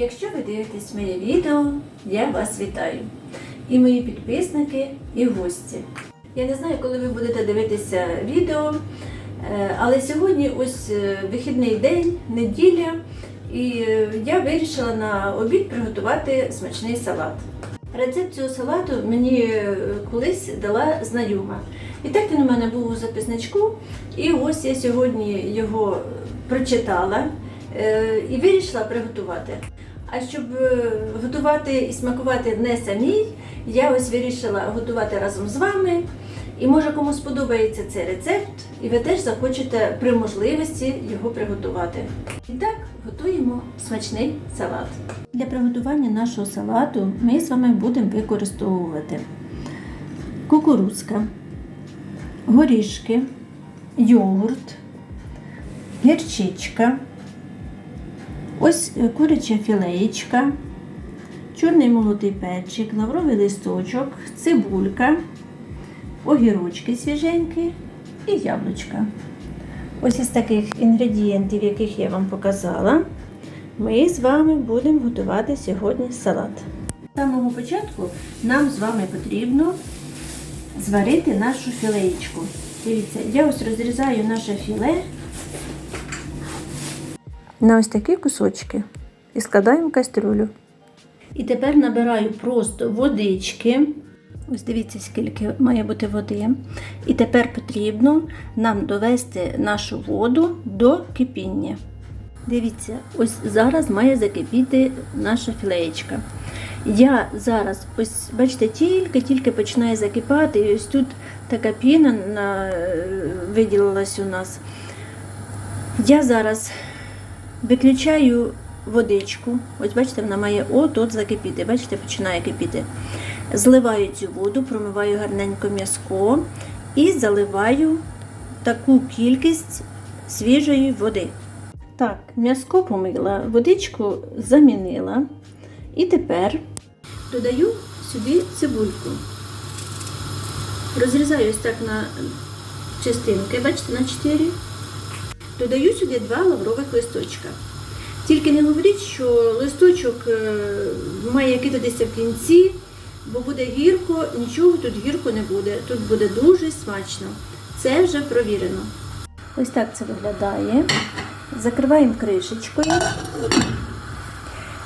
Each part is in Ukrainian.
Якщо ви дивитесь моє відео, я вас вітаю. І мої підписники, і гості. Я не знаю, коли ви будете дивитися відео, е, але сьогодні ось е, вихідний день, неділя, і е, я вирішила на обід приготувати смачний салат. Рецепт цього салату мені колись дала знайома. І так він у мене був у записничку. І ось я сьогодні його прочитала і вирішила приготувати. А щоб е, готувати і смакувати не самій, я ось вирішила готувати разом з вами. І може комусь сподобається цей рецепт, і ви теж захочете при можливості його приготувати. І так, готуємо смачний салат. Для приготування нашого салату ми з вами будемо використовувати кукурузка, горішки, йогурт, гірчичка, ось е, куряча філеєчка, чорний молотий перчик, лавровий листочок, цибулька, огірочки свіженькі і яблучка. Ось із таких інгредієнтів, яких я вам показала, ми з вами будемо готувати сьогодні салат. З самого початку нам з вами потрібно зварити нашу філеєчку. Дивіться, я ось розрізаю наше філе на ось такі кусочки і складаємо в кастрюлю. І тепер набираю просто водички. Ось дивіться, скільки має бути води. І тепер потрібно нам довести нашу воду до кипіння. Дивіться, ось зараз має закипіти наша філеєчка. Я зараз, ось бачите, тільки-тільки починає закипати, і ось тут така піна на, е, виділилась у нас. Я зараз виключаю водичку. Ось бачите, вона має от-от закипіти. Бачите, починає кипіти. Зливаю цю воду, промиваю гарненько м'язко і заливаю таку кількість свіжої води. Так, м'язко помила, водичку замінила. І тепер додаю сюди цибульку. Розрізаю ось так на частинки, бачите, на 4. Додаю сюди два лаврових листочка. Тільки не говоріть, що листочок е, має кидатися в кінці, бо буде гірко, нічого тут гірко не буде. Тут буде дуже смачно. Це вже провірено. Ось так це виглядає. Закриваємо кришечкою.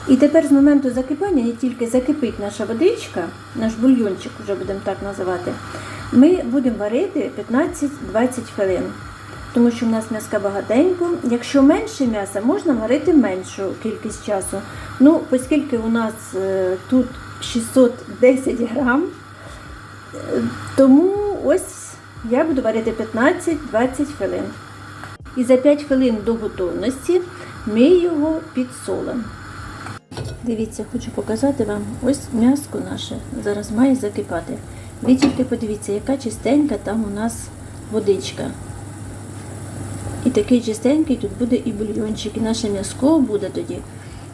І тепер з моменту закипання, як тільки закипить наша водичка, наш бульйончик, вже будемо так називати, ми будемо варити 15-20 хвилин. Тому що в нас м'яска багатенько. Якщо менше м'яса, можна варити меншу кількість часу. Ну, оскільки у нас е, тут 610 грам, е, тому ось я буду варити 15-20 хвилин. І за 5 хвилин до готовності ми його підсолимо. Дивіться, хочу показати вам ось м'яско наше зараз має закипати. Ви тільки подивіться, яка чистенька там у нас водичка. І такий чистенький тут буде і бульйончик, і наше м'яско буде тоді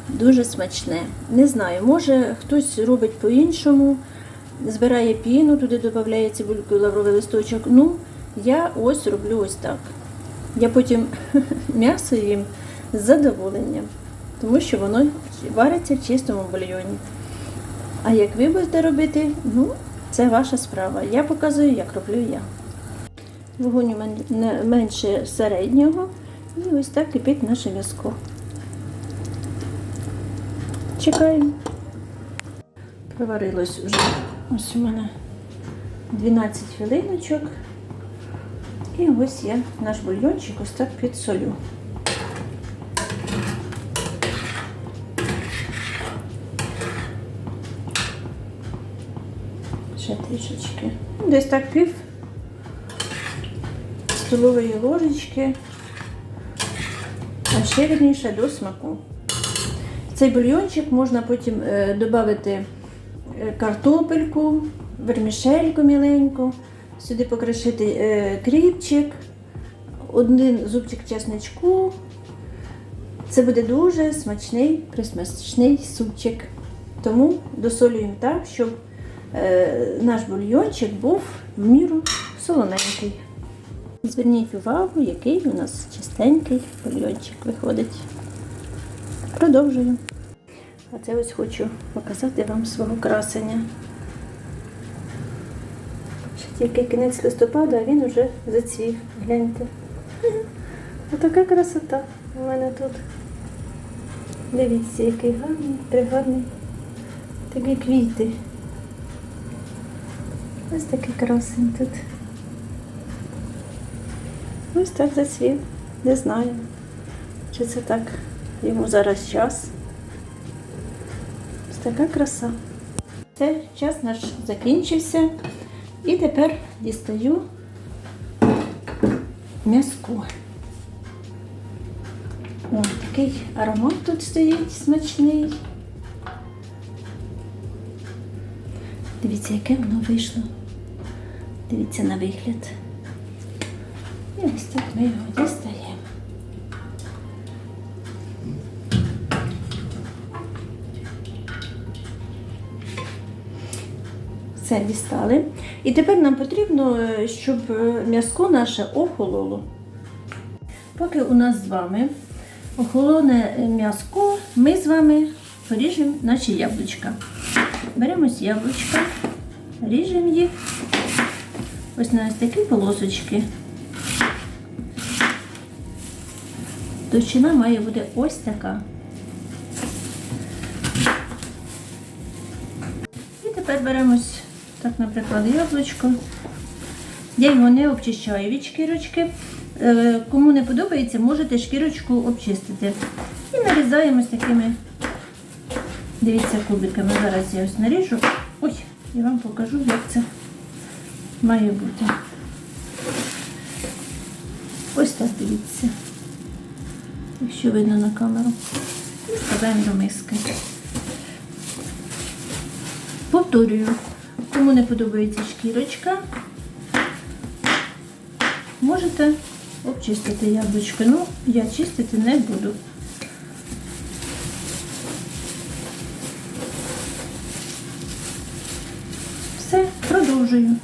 дуже смачне. Не знаю, може хтось робить по-іншому, збирає піну, туди додає цибульку і лавровий листочок. Ну, я ось роблю ось так. Я потім м'ясо їм з задоволенням, тому що воно вариться в чистому бульйоні. А як ви будете робити, ну, це ваша справа. Я показую, як роблю я. Вогонь менше середнього. І ось так кипить наше м'язко. Чекаємо. Проварилось вже ось у мене 12 хвилиночок. І ось я наш бульйончик ось так підсолю. Ще трішечки. Десь так пів столової ложечки, а ще вірніше до смаку. Цей бульйончик можна потім е, додати е, картопельку, вермішельку міленьку, сюди покришити е, кріпчик, один зубчик чесничку. Це буде дуже смачний, присмачний супчик. Тому досолюємо так, щоб наш бульйончик був в міру солоненький. Зверніть увагу, який у нас чистенький бульйончик виходить. Продовжую. А це ось хочу показати вам свого красення. Ще тільки кінець листопада, а він вже зацвів. Гляньте. Отака красота у мене тут. Дивіться, який гарний, пригарний. Такі квіти. Ось такий красень тут. Ось так зацвів. Не знаю, чи це так йому зараз час. Ось така краса. Це час наш закінчився. І тепер дістаю м'язку. О, такий аромат тут стоїть смачний. Дивіться, яке воно вийшло. Дивіться на вигляд. І ось так ми його дістаємо. Все дістали. І тепер нам потрібно, е, щоб е, м'язко наше охололо. Поки у нас з вами охолоне м'язко, ми з вами поріжемо наші яблучка. Беремо яблучка, ріжемо їх ось на ось такі полосочки. Товщина має бути ось така. І тепер беремо так, наприклад, яблучко. Я його не обчищаю від шкірочки. Е, Кому не подобається, можете шкірочку обчистити. І нарізаємо ось такими, дивіться, кубиками. Зараз я ось наріжу. Ой, я вам покажу, як це має бути. Ось так дивіться. Якщо видно на камеру. І складаємо до миски. Повторюю, кому не подобається шкірочка, можете обчистити яблучко. Ну, я чистити не буду. Все, продовжую.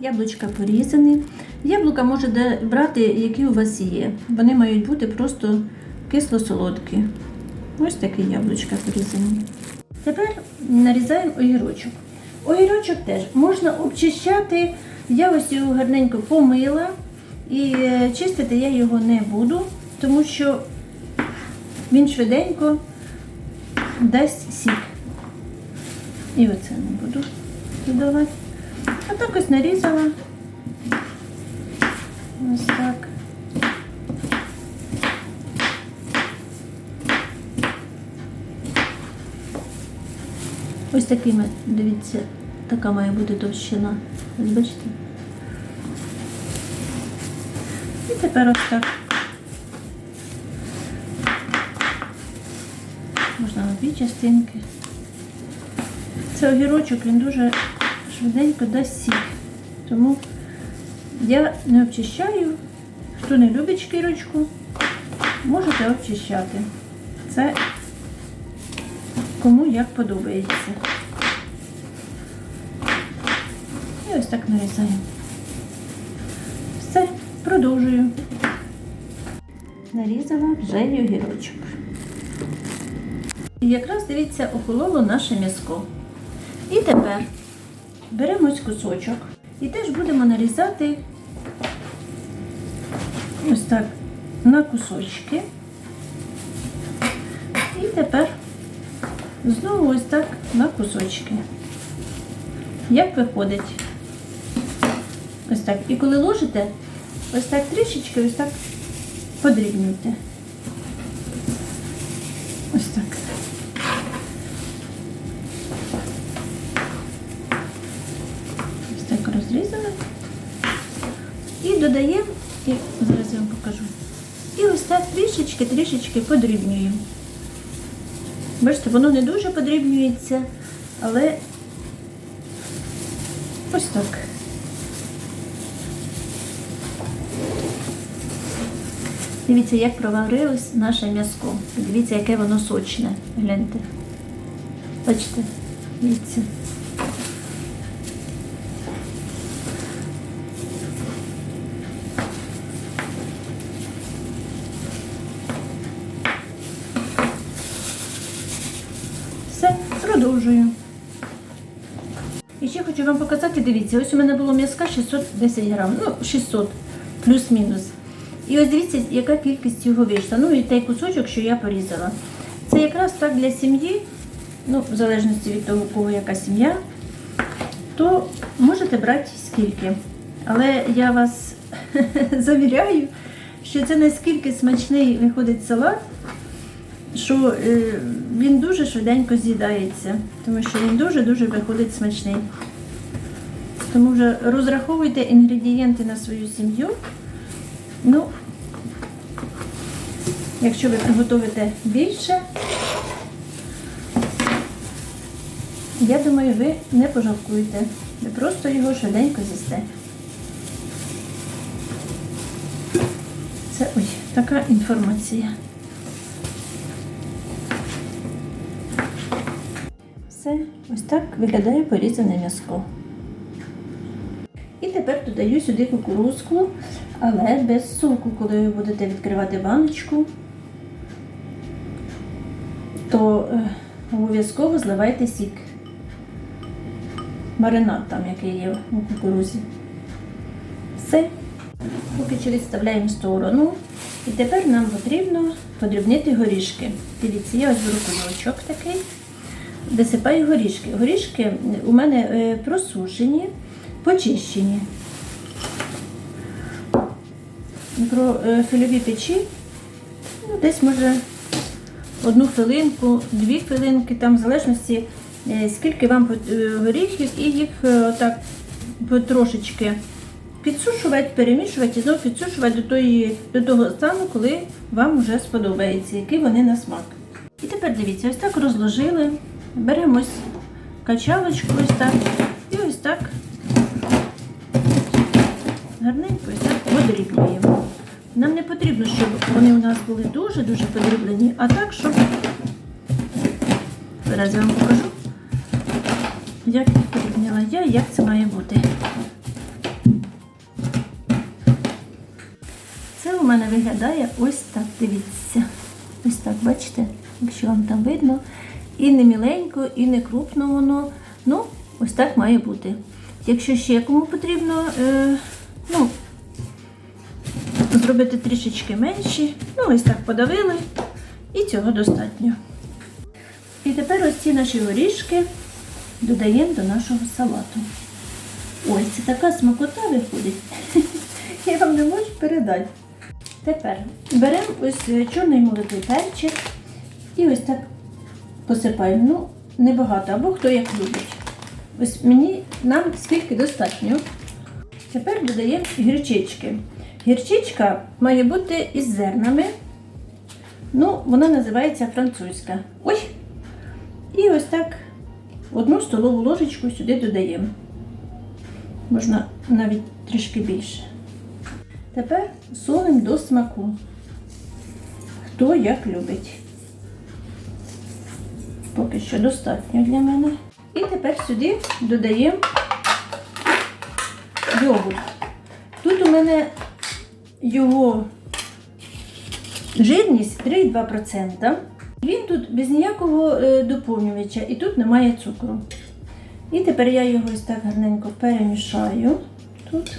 Яблучка порізані. Яблука можете брати, які у вас є. Вони мають бути просто кисло-солодкі. Ось такі яблучка порізані. Тепер нарізаємо огірочок. Огірочок теж можна обчищати. Я ось його гарненько помила і е, чистити я його не буду, тому що він швиденько дасть сік. І оце не буду додавати. А так ось нарізала. Ось так. Ось такими, дивіться, така має бути товщина. Ось бачите? І тепер ось так. Можна на дві частинки. Це огірочок, він дуже швиденько дасть сік. Тому я не обчищаю. Хто не любить шкірочку, можете обчищати. Це кому як подобається. І ось так нарізаємо. Все, продовжую. Нарізала вже й огірочок. І якраз дивіться, охололо наше м'язко. І тепер беремо кусочок і теж будемо нарізати ось так на кусочки. І тепер знову ось так на кусочки. Як виходить? Ось так. І коли ложите, ось так трішечки, ось так подрібнюйте. Ось так. Ось так розрізали. І додаємо, і зараз я вам покажу. І ось так трішечки-трішечки подрібнюємо. Бачите, воно не дуже подрібнюється, але ось так. Дивіться, як проварилось наше м'язко. Дивіться, яке воно сочне. Гляньте. Бачите? Дивіться. продовжую. І ще хочу вам показати, дивіться, ось у мене було м'язка 610 грам, ну 600 плюс-мінус. І ось дивіться, яка кількість його вийшла. Ну і той кусочок, що я порізала. Це якраз так для сім'ї, ну, в залежності від того, у кого яка сім'я, то можете брати скільки. Але я вас завіряю, що це наскільки смачний виходить салат, що е, він дуже швиденько з'їдається, тому що він дуже-дуже виходить смачний. Тому вже розраховуйте інгредієнти на свою сім'ю. Ну, якщо ви приготуєте більше, я думаю, ви не пожалкуєте. Ви просто його швиденько з'їсте. Це ой, така інформація. Все, ось так виглядає порізане м'яско. Тепер додаю сюди кукурузку, але без соку, коли ви будете відкривати баночку, то е, обов'язково зливайте сік. Маринад там, який є у кукурузі. Все. Поки відставляємо в сторону. І тепер нам потрібно подрібнити горішки. Дивіться, я ось беру кульочок такий, досипаю горішки. Горішки у мене е, просушені, почищені. Про е, фільові печі, ну, десь може одну хвилинку, дві хвилинки, там в залежності, е, скільки вам е, горіхів, і їх е, отак потрошечки підсушувати, перемішувати і знову підсушувати до, тої, до того стану, коли вам вже сподобається, які вони на смак. І тепер дивіться, ось так розложили, беремо качалочку, ось так, і ось так гарненько ось так подрібнюємо. Нам не потрібно, щоб вони у нас були дуже-дуже подріблені, а так, щоб зараз я вам покажу, як їх подрібняла я і як це має бути. Це у мене виглядає ось так, дивіться. Ось так, бачите, якщо вам там видно. І не міленько, і не крупно воно. Ну, ось так має бути. Якщо ще кому потрібно, е, ну, зробити трішечки менші, ну, ось так подавили, і цього достатньо. І тепер ось ці наші горішки додаємо до нашого салату. Ой, це така смакота виходить. Я вам не можу передати. Тепер беремо ось е, чорний молодий перчик і ось так посипаємо. Ну, небагато, або хто як любить. Ось мені нам скільки достатньо. Тепер додаємо гірчички. Гірчичка має бути із зернами. Ну, вона називається французька. Ой! І ось так одну столову ложечку сюди додаємо. Можна навіть трішки більше. Тепер солимо до смаку. Хто як любить. Поки що достатньо для мене. І тепер сюди додаємо йогурт. Тут у мене його жирність 3,2%. Він тут без ніякого е, доповнювача і тут немає цукру. І тепер я його ось так гарненько перемішаю тут.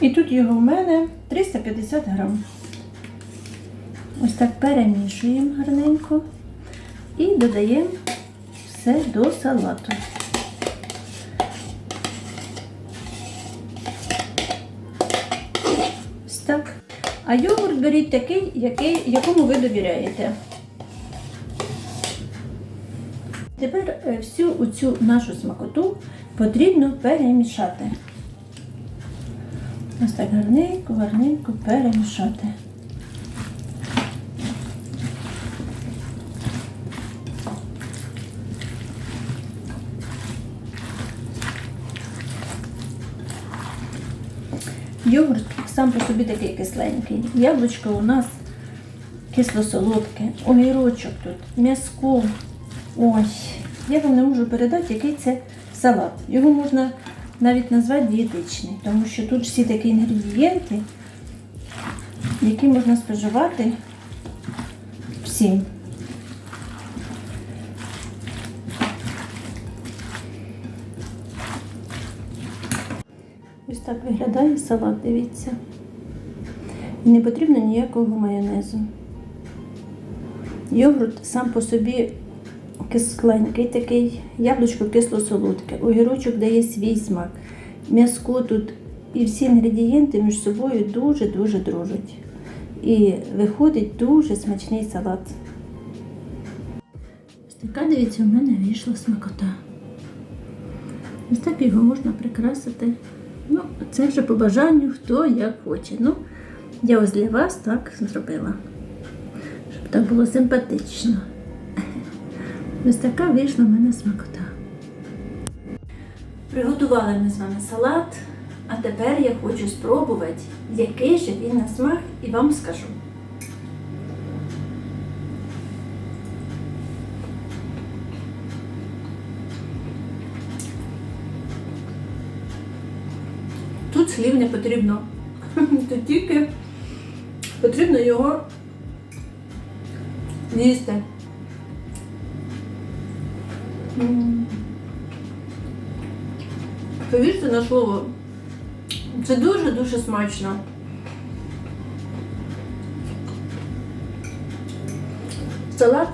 І тут його в мене 350 грам. Ось так перемішуємо гарненько і додаємо все до салату. Ось так. А йогурт беріть такий, який, якому ви довіряєте. Тепер е, всю оцю нашу смакоту потрібно перемішати. Ось так гарненько, гарненько перемішати. Йогурт сам по собі такий кисленький. Яблучко у нас кисло-солодке, огірочок тут, м'язко. Ой, я вам не можу передати, який це салат. Його можна навіть назвати дієтичний, тому що тут всі такі інгредієнти, які можна споживати всім. Так виглядає салат, дивіться. І не потрібно ніякого майонезу. Йогурт сам по собі кисленький такий, яблучко кисло-солодке, огірочок дає свій смак. М'яско тут і всі інгредієнти між собою дуже-дуже дружать. І виходить дуже смачний салат. Ось така, дивіться, у мене вийшла смакота. Ось так його можна прикрасити. Ну, це вже по бажанню, хто як хоче. Ну, я ось для вас так зробила. Щоб так було симпатично. Ось така вийшла в мене смакота. Приготували ми з вами салат, а тепер я хочу спробувати, який же він на смак, і вам скажу. Слів не потрібно. Тут тільки потрібно його їсти. Повірте на слово, це дуже-дуже смачно. Салат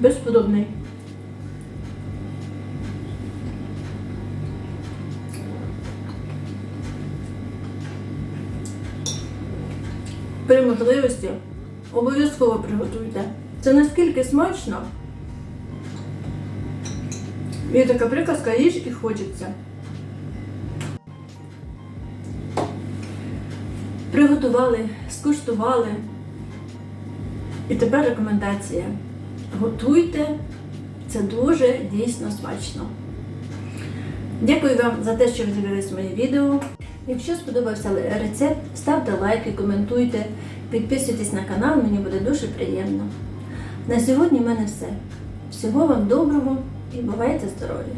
безподобний. При можливості обов'язково приготуйте. Це наскільки смачно. Є така приказка їж і хочеться. Приготували, скуштували. І тепер рекомендація. Готуйте, це дуже дійсно смачно. Дякую вам за те, що ви дивились моє відео. Якщо сподобався рецепт, ставте лайки, коментуйте, підписуйтесь на канал, мені буде дуже приємно. На сьогодні в мене все. Всього вам доброго і бувайте здорові!